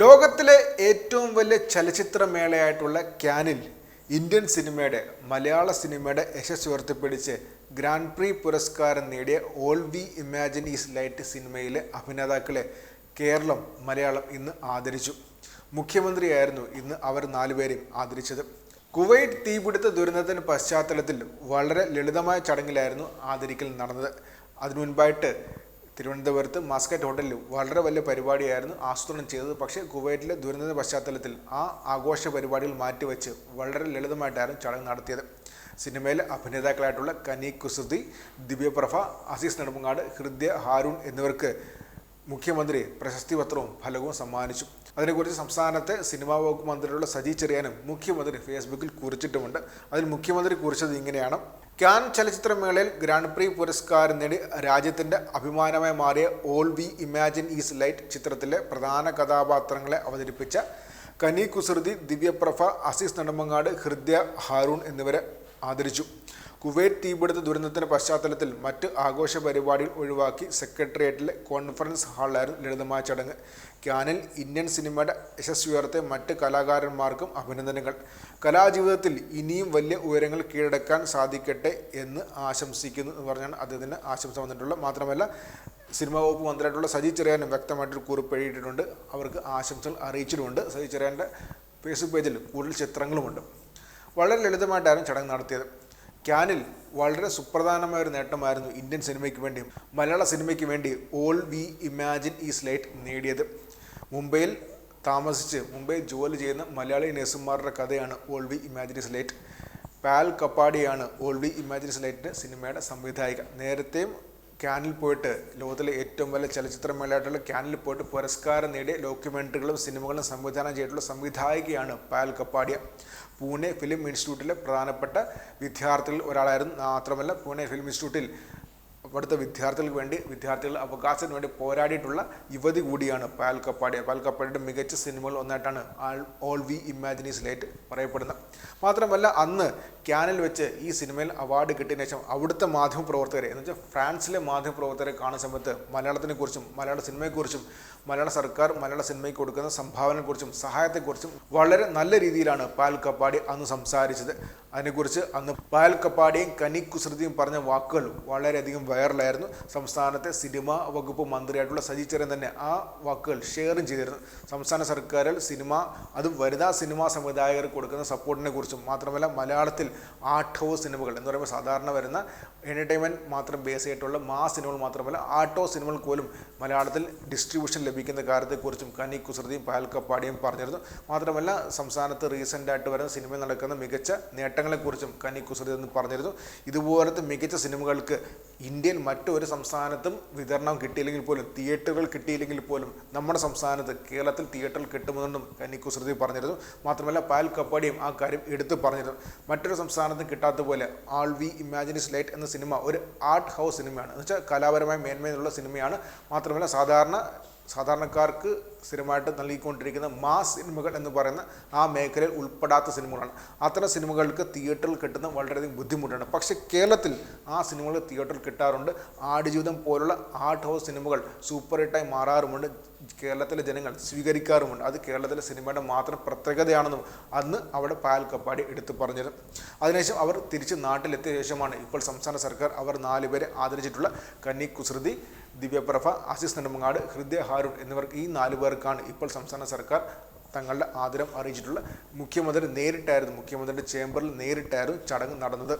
ലോകത്തിലെ ഏറ്റവും വലിയ ചലച്ചിത്രമേളയായിട്ടുള്ള ക്യാനിൽ ഇന്ത്യൻ സിനിമയുടെ മലയാള സിനിമയുടെ യശസ് ഉയർത്തിപ്പിടിച്ച് ഗ്രാൻഡ് പ്രീ പുരസ്കാരം നേടിയ all we imagine as light സിനിമയിലെ അഭിനേതാക്കളെ കേരളം മലയാളം ഇന്ന് ആദരിച്ചു. മുഖ്യമന്ത്രിയായിരുന്നു ഇന്ന് അവർ നാലുപേരെയും ആദരിച്ചത്. കുവൈറ്റ് തീപിടുത്ത ദുരന്തത്തിന് പശ്ചാത്തലത്തിൽ വളരെ ലളിതമായ ചടങ്ങിലായിരുന്നു ആദരിക്കൽ നടന്നത്. അതിനു മുൻപായിട്ട് തിരുവനന്തപുരത്ത് മസ്കറ്റ് ഹോട്ടലിൽ വളരെ വലിയ പരിപാടിയായിരുന്നു ആസൂത്രണം ചെയ്തത്. പക്ഷേ കുവൈറ്റിലെ ദുരന്തത്തിന്റെ പശ്ചാത്തലത്തിൽ ആ ആഘോഷ പരിപാടികൾ മാറ്റിവെച്ച് വളരെ ലളിതമായിട്ടായിരുന്നു ചടങ്ങ് നടത്തിയത്. സിനിമയിലെ അഭിനേതാക്കളായിട്ടുള്ള കനി കുസൃതി ദിവ്യപ്രഭ അസീസ് നെടുമങ്ങാട് ഹൃദയ ഹാരൂൺ എന്നിവർക്ക് മുഖ്യമന്ത്രി പ്രശസ്തി പത്രവും ഫലകവും സമ്മാനിച്ചു. അതിനെക്കുറിച്ച് സംസ്ഥാനത്തെ സിനിമാ വകുപ്പ് മന്ത്രിയുള്ള സജി ചെറിയാനും മുഖ്യമന്ത്രി ഫേസ്ബുക്കിൽ കുറിച്ചിട്ടുമുണ്ട്. അതിൽ മുഖ്യമന്ത്രി കുറിച്ചത് ഇങ്ങനെയാണ്. ക്യാൻ ചലച്ചിത്രമേളയിൽ ഗ്രാൻഡ് പ്രീ പുരസ്കാരം നേടി രാജ്യത്തിന്റെ അഭിമാനമായി മാറിയ all we imagine as light ചിത്രത്തിലെ പ്രധാന കഥാപാത്രങ്ങളെ അവതരിപ്പിച്ച കനി കുസൃതി ദിവ്യപ്രഭ അസീസ് നെടുമങ്ങാട് ഹൃദയ ഹാരൂൺ എന്നിവരെ ആദരിച്ചു. കുവൈറ്റ് തീപിടുത്ത ദുരന്തത്തിന്റെ പശ്ചാത്തലത്തിൽ മറ്റ് ആഘോഷ പരിപാടികൾ ഒഴിവാക്കി സെക്രട്ടേറിയറ്റിലെ കോൺഫറൻസ് ഹാളിലായിരുന്നു ലളിതമായ ചടങ്ങ്. ക്യാനിൽ ഇന്ത്യൻ സിനിമയുടെ യശസ് ഉയർത്തെ മറ്റ് കലാകാരന്മാർക്കും അഭിനന്ദനങ്ങൾ. കലാജീവിതത്തിൽ ഇനിയും വലിയ ഉയരങ്ങൾ കീഴടക്കാൻ സാധിക്കട്ടെ എന്ന് ആശംസിക്കുന്നു എന്ന് പറഞ്ഞാണ് അദ്ദേഹത്തിന് ആശംസ വന്നിട്ടുള്ളത്. മാത്രമല്ല സിനിമാ വകുപ്പ് മന്ത്രിയായിട്ടുള്ള സജി ചെറിയാനും വ്യക്തമായിട്ടൊരു കുറിപ്പ് എഴുതിയിട്ടുണ്ട്. അവർക്ക് ആശംസകൾ അറിയിച്ചിട്ടുണ്ട് സജി ചെറിയാന്റെ ഫേസ്ബുക്ക് പേജിൽ കൂടുതൽ ചിത്രങ്ങളുമുണ്ട്. വളരെ ലളിതമായിട്ടായിരുന്നു ചടങ്ങ് നടത്തിയത്. ക്യാനിൽ വളരെ സുപ്രധാനമായ ഒരു നേട്ടമായിരുന്നു ഇന്ത്യൻ സിനിമയ്ക്ക് വേണ്ടിയും മലയാള സിനിമയ്ക്ക് വേണ്ടി all we imagine as light നേടിയത്. മുംബൈയിൽ താമസിച്ച് മുംബൈ ജോലി ചെയ്യുന്ന മലയാളി നഴ്സുമാരുടെ കഥയാണ് all we imagine as light Payal കപ്പാടിയാണ് all we imagine സ്ലേറ്റിന്റെ സിനിമയുടെ സംവിധായിക. നേരത്തെയും ക്യാനിൽ പോയിട്ട് ലോകത്തിലെ ഏറ്റവും വലിയ ചലച്ചിത്രമേളയായിട്ടുള്ള ക്യാനിൽ പോയിട്ട് പുരസ്കാരം നേടിയ ഡോക്യുമെന്ററികളും സിനിമകളും സംവിധാനം ചെയ്തിട്ടുള്ള സംവിധായികയാണ് പായൽ കപ്പാടിയ. പൂനെ ഫിലിം ഇൻസ്റ്റിറ്റ്യൂട്ടിലെ പ്രധാനപ്പെട്ട വിദ്യാർത്ഥികളിൽ ഒരാളായിരുന്നു. മാത്രമല്ല പൂനെ ഫിലിം ഇൻസ്റ്റിറ്റ്യൂട്ടിൽ അവിടുത്തെ വിദ്യാർത്ഥികൾക്ക് വേണ്ടി വിദ്യാർത്ഥികളുടെ അവകാശത്തിന് വേണ്ടി പോരാടിയിട്ടുള്ള യുവതി കൂടിയാണ് പാൽ കപ്പാടിയ. പാൽ കപ്പാടിയുടെ മികച്ച സിനിമകൾ ഒന്നായിട്ടാണ് all all we imagine as light പറയപ്പെടുന്നത്. മാത്രമല്ല അന്ന് ക്യാനിൽ വെച്ച് ഈ സിനിമയിൽ അവാർഡ് കിട്ടിയതിനു ശേഷം അവിടുത്തെ മാധ്യമപ്രവർത്തകരെ എന്ന് വെച്ചാൽ ഫ്രാൻസിലെ മാധ്യമപ്രവർത്തകരെ കാണുന്ന സമയത്ത് മലയാളത്തിനെ കുറിച്ചും മലയാള സിനിമയെക്കുറിച്ചും മലയാള സർക്കാർ മലയാള സിനിമയ്ക്ക് കൊടുക്കുന്ന സംഭാവനയെക്കുറിച്ചും സഹായത്തെക്കുറിച്ചും വളരെ നല്ല രീതിയിലാണ് പാൽ കപ്പാടി അന്ന് സംസാരിച്ചത്. അതിനെക്കുറിച്ച് അന്ന് പാൽ കപ്പാടിയും കനി കുസൃതിയും പറഞ്ഞ വാക്കുകൾ വളരെയധികം വൈറലായിരുന്നു. സംസ്ഥാനത്തെ സിനിമാ വകുപ്പ് മന്ത്രിയായിട്ടുള്ള സജി ചെറിയൻ തന്നെ ആ വാക്കുകൾ ഷെയറും ചെയ്തിരുന്നു. സംസ്ഥാന സർക്കാരിൽ സിനിമ അതും വനിതാ സിനിമാ സംവിധായകർ കൊടുക്കുന്ന സപ്പോർട്ടിനെ കുറിച്ചും മാത്രമല്ല മലയാളത്തിൽ ആർട്ട് ഹൗസ് സിനിമകൾ എന്ന് പറയുമ്പോൾ സാധാരണ വരുന്ന എന്റർടൈൻമെന്റ് മാത്രം ബേസ് ആയിട്ടുള്ള മാ സിനിമകൾ മാത്രമല്ല ആർട്ട് ഹൗസ് സിനിമകൾക്ക് പോലും മലയാളത്തിൽ ഡിസ്ട്രിബ്യൂഷൻ ലഭിക്കുന്ന കാര്യത്തെക്കുറിച്ചും കനി കുസൃതിയും പാൽക്കപ്പാടിയും പറഞ്ഞിരുന്നു. മാത്രമല്ല സംസ്ഥാനത്ത് റീസെന്റായിട്ട് വരുന്ന സിനിമയിൽ നടക്കുന്ന മികച്ച നേട്ടങ്ങളെക്കുറിച്ചും കനി കുസൃതി എന്ന് പറഞ്ഞിരുന്നു. ഇതുപോലത്തെ മികച്ച സിനിമകൾക്ക് ഇന്ത്യയിൽ മറ്റൊരു സംസ്ഥാനത്തും വിതരണം കിട്ടിയില്ലെങ്കിൽ പോലും തിയേറ്ററുകൾ കിട്ടിയില്ലെങ്കിൽ പോലും നമ്മുടെ സംസ്ഥാനത്ത് കേരളത്തിൽ തിയേറ്ററിൽ കിട്ടുമെന്നും കനി കുസൃതി പറഞ്ഞിരുന്നു. മാത്രമല്ല പാൽ കപ്പാടിയും ആ കാര്യം എടുത്തു പറഞ്ഞിരുന്നു. മറ്റൊരു സംസ്ഥാനത്തും കിട്ടാത്ത പോലെ all we imagine as light എന്ന സിനിമ ഒരു ആർട്ട് ഹൗസ് സിനിമയാണ്. എന്ന് വെച്ചാൽ കലാപരമായ മേന്മയിലുള്ള സിനിമയാണ്. മാത്രമല്ല സാധാരണ സാധാരണക്കാർക്ക് സ്ഥിരമായിട്ട് നൽകിക്കൊണ്ടിരിക്കുന്ന മാസ് സിനിമകൾ എന്ന് പറയുന്ന ആ മേഖലയിൽ ഉൾപ്പെടാത്ത സിനിമകളാണ്. അത്തരം സിനിമകൾക്ക് തിയേറ്ററിൽ കിട്ടുന്ന വളരെയധികം ബുദ്ധിമുട്ടാണ്. പക്ഷേ കേരളത്തിൽ ആ സിനിമകൾ തിയേറ്ററിൽ കിട്ടാറുണ്ട്. ആടുജീവിതം പോലുള്ള ആർട്ട് ഹൗസ് സിനിമകൾ സൂപ്പർ ഹിറ്റായി മാറാറുമുണ്ട്. കേരളത്തിലെ ജനങ്ങൾ സ്വീകരിക്കാറുമുണ്ട്. അത് കേരളത്തിലെ സിനിമയുടെ മാത്രം പ്രത്യേകതയാണെന്നും അന്ന് അവിടെ പായൽ കപ്പാടി എടുത്തു പറഞ്ഞത് അതിനുശേഷം അവർ തിരിച്ച് നാട്ടിലെത്തിയ ശേഷമാണ് ഇപ്പോൾ സംസ്ഥാന സർക്കാർ അവർ നാലുപേരെ ആദരിച്ചിട്ടുള്ള കന്നി കുസൃതി ദിവ്യപ്രഭ ആശിസ് നെടുമങ്ങാട് ഹൃദയ ഹാരുൺ എന്നിവർ ഈ നാലു പേർക്കാണ് ഇപ്പോൾ സംസ്ഥാന സർക്കാർ തങ്ങളുടെ ആദരം അറിയിച്ചിട്ടുള്ള മുഖ്യമന്ത്രി നേരിട്ടായിരുന്നു മുഖ്യമന്ത്രിയുടെ ചേംബറിൽ നേരിട്ടായിരുന്നു ചടങ്ങ് നടന്നത്.